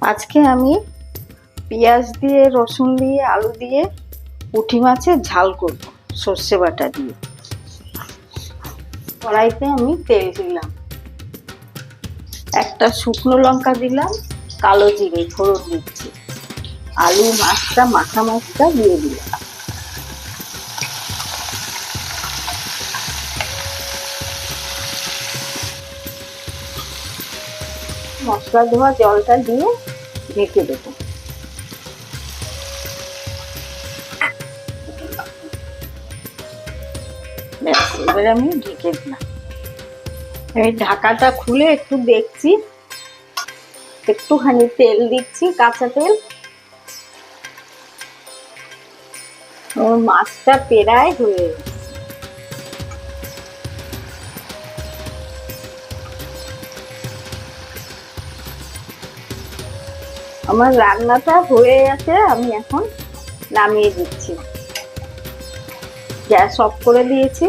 আজকে আমি পেঁয়াজ দিয়ে, রসুন দিয়ে, আলু দিয়ে, পুঁটি মাছের ঝাল করব সর্ষে বাটা দিয়ে। কড়াইতে আমি তেল দিলাম। একটা শুকনো লঙ্কা দিলাম, কালো জিরে, ফোড়ন দিচ্ছি। আলু মাছটা মাথা মাছটা দিয়ে দিলাম। মশলা ধোয়া জলটা দিয়ে ঢেকে দেবো। এবারে আমি ঢেকে দিলাম। এই ঢাকাটা খুলে একটু দেখছি। একটুখানি তেল দিচ্ছি, কাঁচা তেল। মাছটা পেরায় হয়ে গেছে। আমার রান্নাটা হয়ে গেছে আমি এখন নামিয়ে দিচ্ছি। গ্যাস অফ করে দিয়েছি।